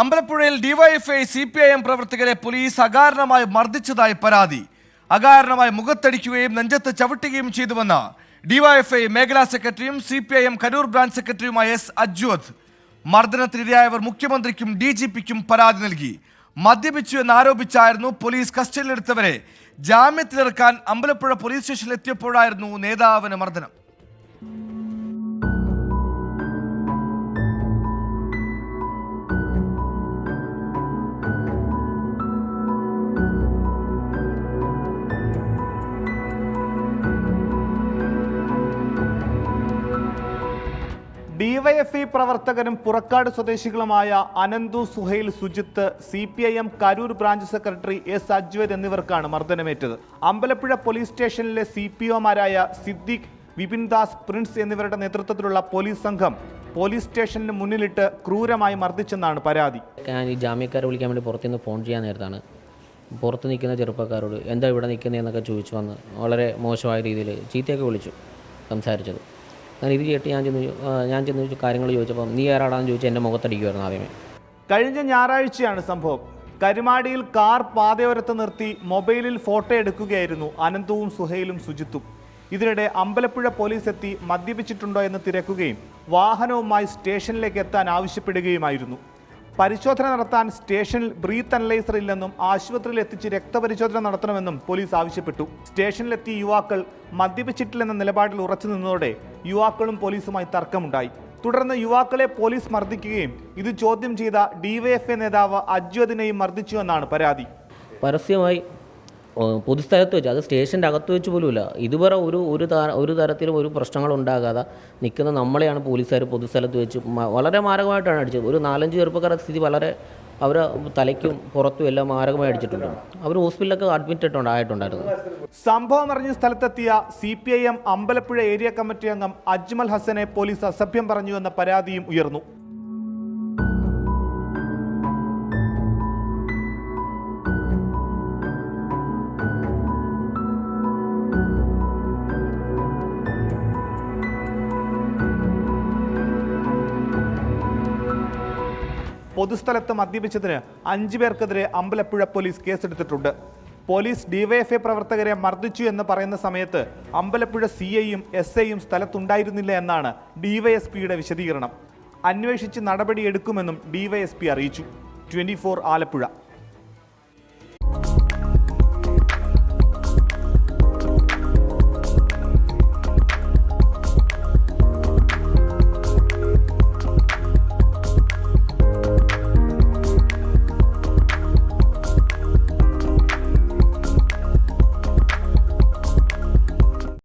അമ്പലപ്പുഴയിൽ DYFI C P I M പ്രവർത്തകരെ police അകാരണമായി മർദ്ദിച്ചതായി പരാതി. അകാരണമായി മുഖത്തടിക്കുകയും നെഞ്ചത്ത് ചവിട്ടുകയും ചെയ്തുവെന്ന് ഡിവൈഎഫ്ഐ മേഖലാ സെക്രട്ടറിയും C P I M Karur branch സെക്രട്ടറിയുമായ എസ് അജ്വത് മർദ്ദനത്തിനിരയായവർ മുഖ്യമന്ത്രിക്കും ഡി ജി പിക്കും പരാതി നൽകി. മദ്യപിച്ചു എന്നാരോപിച്ചായിരുന്നു പോലീസ് കസ്റ്റഡിയിലെടുത്തവരെ. ജാമ്യത്തിലിറക്കാൻ അമ്പലപ്പുഴ പോലീസ് സ്റ്റേഷനിലെത്തിയപ്പോഴായിരുന്നു നേതാവിന് മർദ്ദനം. ഡിവൈഎഫ്ഐ പ്രവർത്തകരും Purakkad സ്വദേശികളുമായ Ananthu Suhail Sujith C P I M Karur branch secretary S Ajwar എന്നിവർക്കാണ് മർദ്ദനമേറ്റത്. അമ്പലപ്പുഴ പോലീസ് സ്റ്റേഷനിലെ സി പി ഒമാരായ സിദ്ദിഖ് വിപിൻ ദാസ് പ്രിൻസ് എന്നിവരുടെ നേതൃത്വത്തിലുള്ള പോലീസ് സംഘം പോലീസ് സ്റ്റേഷന് മുന്നിലിട്ട് ക്രൂരമായി മർദ്ദിച്ചെന്നാണ് പരാതി. ഞാൻ ഈ ജാമ്യക്കാരെ വിളിക്കാൻ വേണ്ടി പുറത്തുനിന്ന് ഫോൺ ചെയ്യാൻ നേരത്താണ്. പുറത്ത് നിൽക്കുന്ന ചെറുപ്പക്കാരോട് എന്താ ഇവിടെ നിൽക്കുന്നതെന്നൊക്കെ ചോദിച്ചു വന്ന് വളരെ മോശമായ രീതിയിൽ ചീത്തയൊക്കെ വിളിച്ചു സംസാരിച്ചത്. അങ്ങനെ ഇത് കേട്ട് ഞാൻ ചെന്ന് ഞാൻ ചെന്ന് കാര്യങ്ങൾ ചോദിച്ചപ്പം നീ ആരാടാന്ന് ചോദിച്ചാൽ എന്റെ മുഖത്തടിക്കുമായിരുന്നു ആദ്യമേ. കഴിഞ്ഞ ഞായറാഴ്ചയാണ് സംഭവം. കരുമാടിയിൽ കാർ പാതയോരത്ത് നിർത്തി മൊബൈലിൽ ഫോട്ടോ എടുക്കുകയായിരുന്നു അനന്തവും സുഹൈലും സുജിത്തും. ഇതിനിടെ അമ്പലപ്പുഴ പോലീസ് എത്തി മദ്യപിച്ചിട്ടുണ്ടോ എന്ന് തിരക്കുകയും വാഹനവുമായി സ്റ്റേഷനിലേക്ക് എത്താൻ ആവശ്യപ്പെടുകയുമായിരുന്നു. പരിശോധന നടത്താൻ സ്റ്റേഷനിൽ ബ്രീത്ത് അനലൈസർ ഇല്ലെന്നും ആശുപത്രിയിൽ എത്തിച്ച് രക്തപരിശോധന നടത്തണമെന്നും പോലീസ് ആവശ്യപ്പെട്ടു. സ്റ്റേഷനിലെത്തിയ യുവാക്കൾ മദ്യപിച്ചിട്ടില്ലെന്ന നിലപാടിൽ ഉറച്ചു നിന്നതോടെ യുവാക്കളും പോലീസുമായി തർക്കമുണ്ടായി. തുടർന്ന് യുവാക്കളെ പോലീസ് മർദ്ദിക്കുകയും ഇത് ചോദ്യം ചെയ്ത ഡിവൈഎഫ്ഐ നേതാവ് അജ്വദിനെയും മർദ്ദിച്ചുവെന്നാണ് പരാതി. പരസ്യമായി പൊതുസ്ഥലത്ത് വെച്ച് അത് സ്റ്റേഷന്റെ അകത്ത് വെച്ച് പോലുമില്ല. ഇതുവരെ ഒരു ഒരു ഒരു തരത്തിലും ഒരു പ്രശ്നങ്ങൾ ഉണ്ടാകാതെ നിൽക്കുന്ന നമ്മളെയാണ് പോലീസുകാർ പൊതുസ്ഥലത്ത് വെച്ച് വളരെ മാരകമായിട്ടാണ് അടിച്ചത്. ഒരു നാലഞ്ച് ചെറുപ്പക്കാരുടെ സ്ഥിതി വളരെ അവർ തലയ്ക്കും പുറത്തും എല്ലാം മാരകമായി അടിച്ചിട്ടുണ്ട്. അവർ ഹോസ്പിറ്റലിലൊക്കെ അഡ്മിറ്റഡ് ആയിട്ടുണ്ട് ആയിട്ടുണ്ടായിരുന്നു. സംഭവം അറിഞ്ഞ സ്ഥലത്തെത്തിയ C P I M Ambalappuzha area committee അംഗം അജ്മൽ ഹസനെ പോലീസ് അസഭ്യം പറഞ്ഞുവെന്ന പരാതിയും ഉയർന്നു. പൊതുസ്ഥലത്ത് മദ്യപിച്ചതിന് അഞ്ചു പേർക്കെതിരെ അമ്പലപ്പുഴ പോലീസ് കേസെടുത്തിട്ടുണ്ട്. പോലീസ് ഡിവൈഎഫ്ഐ പ്രവർത്തകരെ മർദ്ദിച്ചു എന്ന് പറയുന്ന സമയത്ത് അമ്പലപ്പുഴ സി ഐയും എസ് ഐയും സ്ഥലത്തുണ്ടായിരുന്നില്ല എന്നാണ് ഡിവൈഎസ്പിയുടെ വിശദീകരണം. അന്വേഷിച്ച് നടപടിയെടുക്കുമെന്നും ഡിവൈഎസ്പി അറിയിച്ചു. ട്വന്റി ആലപ്പുഴ